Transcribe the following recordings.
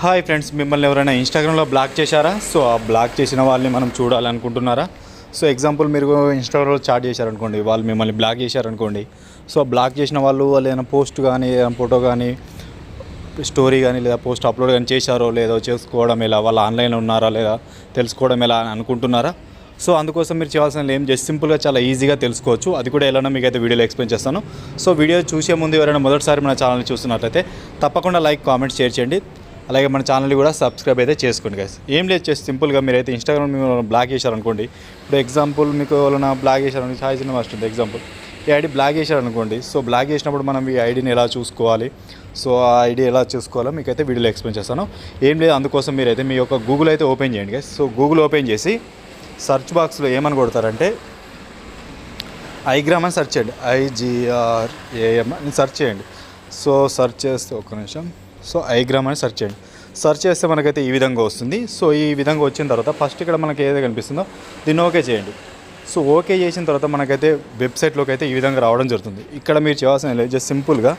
Hi friends మిమ్మల్ని ఎవరైనా ఇన్స్టాగ్రామ్లో బ్లాక్ చేశారా? సో ఆ బ్లాక్ చేసిన వాళ్ళని మనం చూడాలనుకుంటున్నారా? సో ఎగ్జాంపుల్ మీరు ఇన్స్టాగ్రామ్లో చాట్ చేశారనుకోండి వాళ్ళు మిమ్మల్ని బ్లాక్ చేశారనుకోండి. సో బ్లాక్ చేసిన వాళ్ళు వాళ్ళు ఏదైనా పోస్ట్ కానీ ఏదైనా ఫోటో కానీ స్టోరీ కానీ లేదా పోస్ట్ అప్లోడ్ కానీ చేశారో లేదో చేసుకోవడం ఎలా? వాళ్ళు ఆన్లైన్లో ఉన్నారా లేదా? తెలుసుకోవడం ఎలా అని అనుకుంటున్నారా? సో అందుకోసం మీరు చేయాల్సిన ఏం? జస్ట్ సింపుల్గా చాలా ఈజీగా తెలుసుకోవచ్చు. అది కూడా ఎలానో మీకు అయితే వీడియోలో ఎక్స్ప్లెయిన్ చేస్తాను. సో వీడియో చూసే ముందు ఎవరైనా మొదటిసారి మన ఛానల్ని చూస్తున్నట్లయితే తప్పకుండా లైక్ కామెంట్ షేర్ చేయండి. అలాగే మన ఛానల్ని కూడా సబ్స్క్రైబ్ అయితే చేసుకోండి గైస్ ఏం లేదు చేసి సింపుల్గా మీరైతే ఇన్స్టాగ్రామ్ మీరు బ్లాక్ చేశారనుకోండి. ఇప్పుడు ఎగ్జాంపుల్ మీకు ఎవరైనా బ్లాక్ చేశారనుకోండి సాయి సినిమా వస్తుంది ఎగ్జాంపుల్ ఈ ఐడి బ్లాక్ చేశారనుకోండి సో బ్లాక్ చేసినప్పుడు మనం ఈ ఐడిని ఎలా చూసుకోవాలి? సో ఆ ఐడి ఎలా చూసుకోవాలో మీకైతే వీడియోలో ఎక్స్ప్లెయిన్ చేస్తాను. ఏం లేదు అందుకోసం మీరైతే మీ యొక్క గూగుల్ అయితే ఓపెన్ చేయండి గైస్ సో గూగుల్ ఓపెన్ చేసి సర్చ్ బాక్స్లో ఏమని కొడతారంటే ఐగ్రామ్ అని సెర్చ్ చేయండి. ఐజిఆర్ఏఎం అని సెర్చ్ చేయండి. సో సెర్చ్ చేస్తే ఒక్క నిమిషం. సో ఐగ్రామ్ అని సెర్చ్ చేయండి. సెర్చ్ చేస్తే మనకైతే ఈ విధంగా వస్తుంది. సో ఈ విధంగా వచ్చిన తర్వాత ఫస్ట్ ఇక్కడ మనకి ఏదైతే కనిపిస్తుందో దీన్ని ఓకే చేయండి. సో ఓకే చేసిన తర్వాత మనకైతే వెబ్సైట్లోకి అయితే ఈ విధంగా రావడం జరుగుతుంది. ఇక్కడ మీరు చేయాల్సిన ఏం లేదు జస్ట్ సింపుల్గా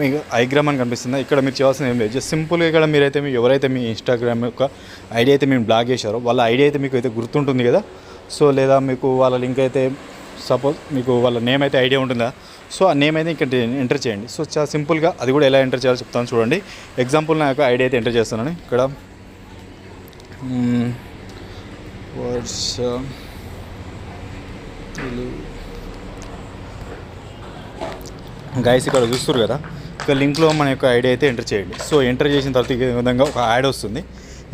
మీకు ఐగ్రామ్ అని కనిపిస్తుందా? ఇక్కడ మీరు చేయాల్సిన ఏం లేదు జస్ట్ సింపుల్గా ఇక్కడ మీరైతే మీ ఎవరైతే మీ ఇన్స్టాగ్రామ్ యొక్క ఐడి అయితే మేము బ్లాక్ చేశారో వాళ్ళ ఐడి అయితే మీకు అయితే గుర్తుంటుంది కదా? సో లేదా మీకు వాళ్ళ లింక్ అయితే సపోజ్ మీకు వాళ్ళ నేమ్ అయితే ఐడియా ఉంటుందా? సో ఆ నేమ్ అయితే ఇక్కడ ఎంటర్ చేయండి. సో చాలా సింపుల్గా అది కూడా ఎలా ఎంటర్ చేయాలో చెప్తాను చూడండి. ఎగ్జాంపుల్ నా యొక్క ఐడియా అయితే ఎంటర్ చేస్తున్నాను. ఇక్కడ వర్డ్స్ గైస్ ఇక్కడ చూస్తారు కదా. ఇక లింక్లో మన యొక్క ఐడియా అయితే ఎంటర్ చేయండి. సో ఎంటర్ చేసిన తర్వాత ఈ విధంగా ఒక యాడ్ వస్తుంది.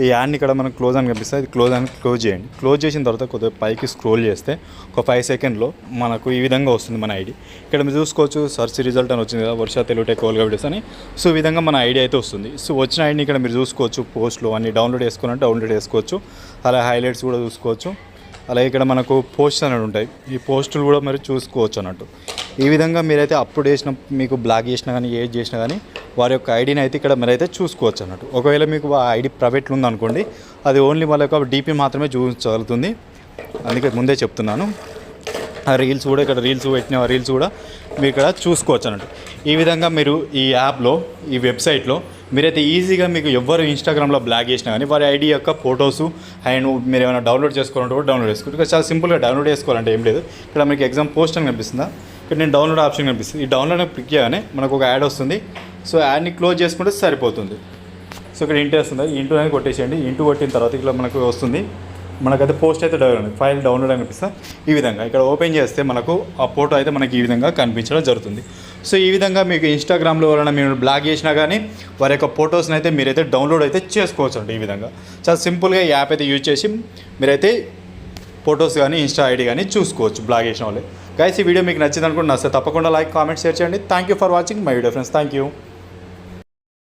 ఈ యాడ్ని ఇక్కడ మనకు క్లోజ్ అని కనిపిస్తుంది. ఇది క్లోజ్ అని క్లోజ్ చేయండి. క్లోజ్ చేసిన తర్వాత కొద్దిగా పైకి స్క్రోల్ చేస్తే ఒక ఫైవ్ సెకండ్లో మనకు ఈ విధంగా వస్తుంది మన ఐడి. ఇక్కడ మీరు చూసుకోవచ్చు సర్చ్ రిజల్ట్ అని వచ్చింది కదా వర్ష తెలుగు టెక్ కోల్గా వీడియోస్ అని. సో ఈ విధంగా మన ఐడి అయితే వస్తుంది. సో వచ్చిన ఐడిని ఇక్కడ మీరు చూసుకోవచ్చు పోస్ట్లో అన్ని డౌన్లోడ్ చేసుకోవాలంటే డౌన్లోడ్ చేసుకోవచ్చు. అలా హైలైట్స్ కూడా చూసుకోవచ్చు. అలాగే ఇక్కడ మనకు పోస్ట్ అనేవి ఉంటాయి. ఈ పోస్టులు కూడా మరి చూసుకోవచ్చు అన్నట్టు. ఈ విధంగా మీరైతే అప్పుడు చేసిన మీకు బ్లాక్ చేసినా కానీ ఏది చేసినా కానీ వారి యొక్క ఐడిని అయితే ఇక్కడ మీరైతే చూసుకోవచ్చు అన్నట్టు. ఒకవేళ మీకు ఆ ఐడి ప్రైవేట్లో ఉందనుకోండి అది ఓన్లీ వాళ్ళ యొక్క డీపీ మాత్రమే చూపించగలుగుతుంది. అందుకే ముందే చెప్తున్నాను. ఆ రీల్స్ కూడా ఇక్కడ రీల్స్ పెట్టిన రీల్స్ కూడా మీరు ఇక్కడ చూసుకోవచ్చు అన్నట్టు. ఈ విధంగా మీరు ఈ యాప్లో ఈ వెబ్సైట్లో మీరైతే ఈజీగా మీకు ఎవ్వరు ఇన్స్టాగ్రామ్లో బ్లాక్ చేసినా కానీ వారి ఐడి యొక్క ఫొటోస్ అండ్ మీరు ఏమైనా డౌన్లోడ్ చేసుకోవాలంటే కూడా డౌన్లోడ్ చేసుకోవచ్చు. చాలా సింపుల్గా డౌన్లోడ్ చేసుకోవాలంటే ఏం లేదు. ఇక్కడ మీకు ఎగ్జామ్ పోస్ట్ అని కనిపిస్తుందా? ఇక్కడ నేను డౌన్లోడ్ ఆప్షన్ కనిపిస్తుంది. ఈ డౌన్లోడ్ క్లిక్ చేయగానే మనకు ఒక యాడ్ వస్తుంది. సో యాడ్ని క్లోజ్ చేసుకుంటే సరిపోతుంది. సో ఇక్కడ ఇంటూ వస్తుంది. ఇంటూ అనేది కొట్టేసేయండి. ఇంటూ కొట్టిన తర్వాత ఇక్కడ మనకు వస్తుంది. మనకైతే పోస్ట్ అయితే డౌన్లోడ్ ఫైల్ డౌన్లోడ్ అనిపిస్తా ఈ విధంగా ఇక్కడ ఓపెన్ చేస్తే మనకు ఆ ఫోటో అయితే మనకి ఈ విధంగా కనిపించడం జరుగుతుంది. సో ఈ విధంగా మీకు ఇన్స్టాగ్రామ్లో ఎవరైనా మీరు బ్లాగ్ చేసినా కానీ వారి యొక్క ఫొటోస్ని అయితే మీరైతే డౌన్లోడ్ అయితే చేసుకోవచ్చు అండి ఈ విధంగా. చాలా సింపుల్గా ఈ యాప్ అయితే యూజ్ చేసి మీరైతే ఫొటోస్ కానీ ఇన్స్టా ఐడి కానీ చూసుకోవచ్చు బ్లాగ్ చేసిన వాళ్ళే. గైస్ ఈ వీడియో మీకు నచ్చింది అనుకుంటున్నా సార్ తప్పకుండా లైక్ కామెంట్ షేర్ చేయండి. Thank you for watching my video friends thank you